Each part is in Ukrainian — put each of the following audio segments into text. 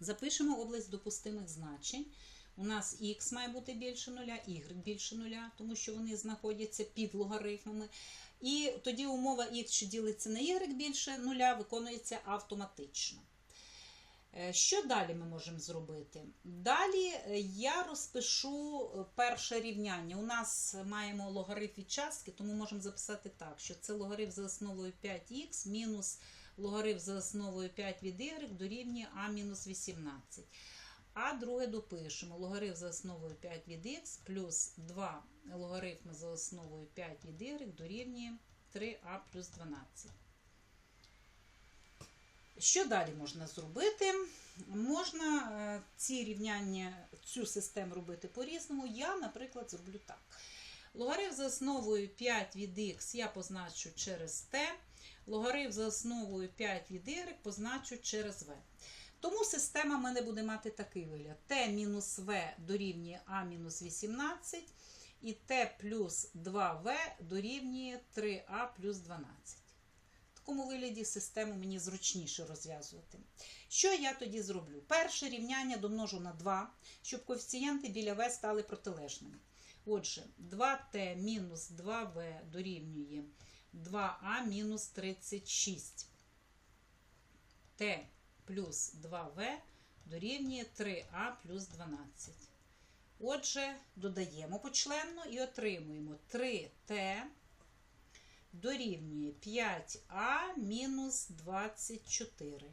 Запишемо область допустимих значень. У нас х має бути більше нуля, y більше нуля, тому що вони знаходяться під логарифмами. І тоді умова х, що ділиться на y більше нуля, виконується автоматично. Е, Що далі ми можемо зробити? Далі е, я розпишу е, перше рівняння. У нас маємо логарифм від частки, тому можемо записати так, що це логарифм за основою 5х мінус логарифм за основою 5 від y дорівнює А-18. А друге допишемо логарифм за основою 5 від х плюс 2 логарифми за основою 5 від y дорівнює 3а плюс 12. Що далі можна зробити? Можна е, ці рівняння, цю систему робити по-різному. Я, наприклад, зроблю так. Логарифм за основою 5 від х я позначу через t, логарифм за основою 5 від y позначу через v. Тому система в мене буде мати такий вигляд: t мінус v дорівнює а мінус 18, і t плюс 2v дорівнює 3а плюс 12. В такому вигляді систему мені зручніше розв'язувати. Що я тоді зроблю? Перше рівняння домножу на 2, щоб коефіцієнти біля v стали протилежними. Отже, 2t мінус 2v дорівнює 2а мінус 36. t плюс 2v дорівнює 3а плюс 12. Отже, додаємо почленно і отримуємо 3t дорівнює 5а мінус 24.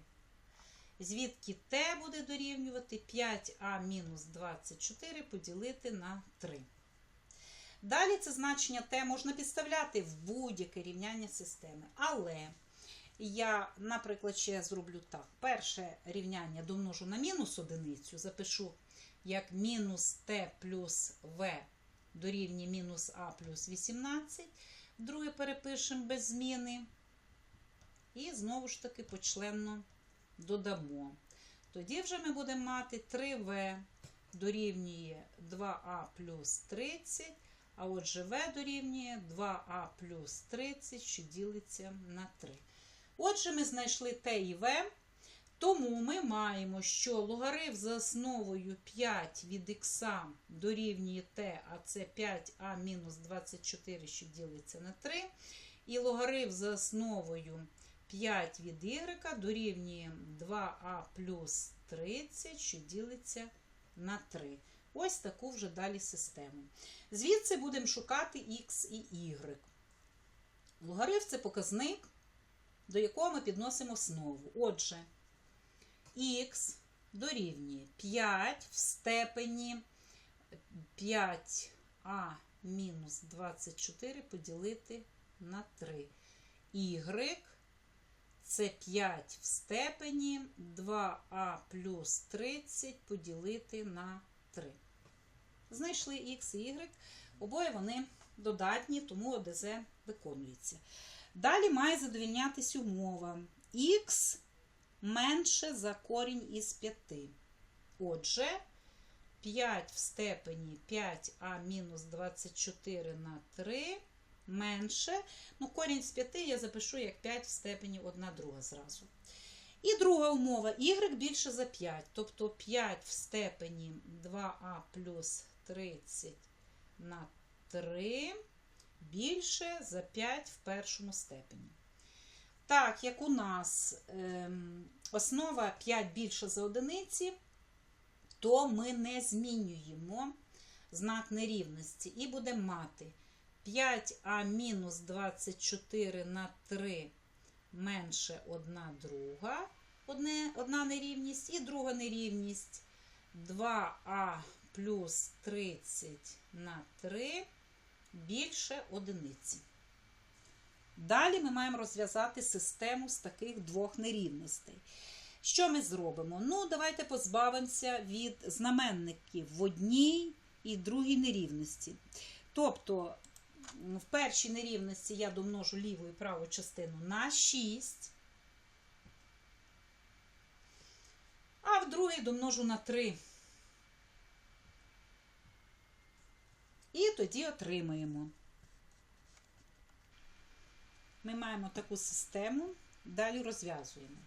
Звідки t буде дорівнювати 5а мінус 24 поділити на 3. Далі це значення t можна підставляти в будь-яке рівняння системи. Але я, наприклад, ще зроблю так. Перше рівняння домножу на мінус одиницю, запишу як мінус t плюс v дорівнює мінус а плюс 18. Друге перепишемо без зміни. І знову ж таки почленно додамо. Тоді вже ми будемо мати 3v дорівнює 2а плюс 30, а отже v дорівнює 2а плюс 30, що ділиться на 3. Отже, ми знайшли t і v, тому ми маємо, що логарифм за основою 5 від х дорівнює t, а це 5а мінус 24, що ділиться на 3. І логарифм за основою 5 від y дорівнює 2а плюс 30, що ділиться на 3. Ось таку вже далі систему. Звідси будемо шукати x і y. Логарифм це показник, до якого ми підносимо основу. Отже, х дорівнює 5 в степені 5а мінус 24 поділити на 3. Y це 5 в степені 2а плюс 30 поділити на 3. Знайшли х і y. Обоє вони додатні, тому ОДЗ виконується. Далі має задовільнятися умова. Х менше за корінь із 5. Отже, 5 в степені 5а мінус 24 на 3 менше. Ну, корінь з 5 я запишу як 5 в степені 1 друга зразу. І друга умова y більше за 5. Тобто 5 в степені 2а плюс 30 на 3 більше за 5 в першому степені. Так, як у нас ем, основа 5 більше за одиниці, то ми не змінюємо знак нерівності і будемо мати 5а мінус 24 на 3 менше 1 друга, одна нерівність, і друга нерівність 2а плюс 30 на 3 більше одиниці. Далі ми маємо розв'язати систему з таких двох нерівностей. Що ми зробимо? Ну, давайте позбавимося від знаменників в одній і другій нерівності. Тобто, в першій нерівності я домножу ліву і праву частину на 6, а в другій домножу на 3. І тоді отримаємо. Ми маємо таку систему, далі розв'язуємо.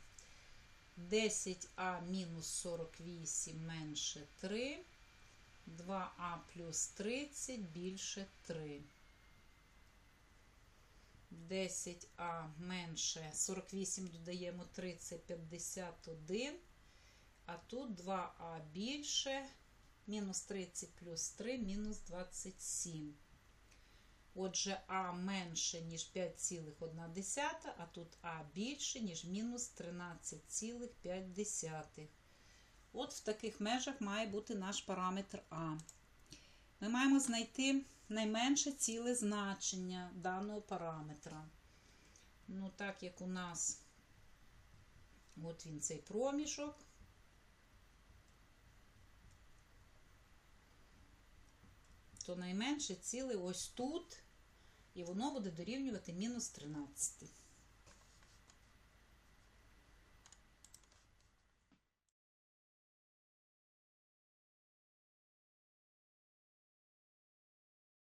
10а мінус 48 менше 3. 2а плюс 30 більше 3. 10а менше 48 додаємо 3, це 51. А тут 2а більше. Мінус 30 плюс 3, мінус 27. Отже, А менше, ніж 5,1, а тут А більше, ніж мінус 13,5. От в таких межах має бути наш параметр А. Ми маємо знайти найменше ціле значення даного параметра. Ну, так як у нас от він цей проміжок. То найменше ціле ось тут, і воно буде дорівнювати мінус 13.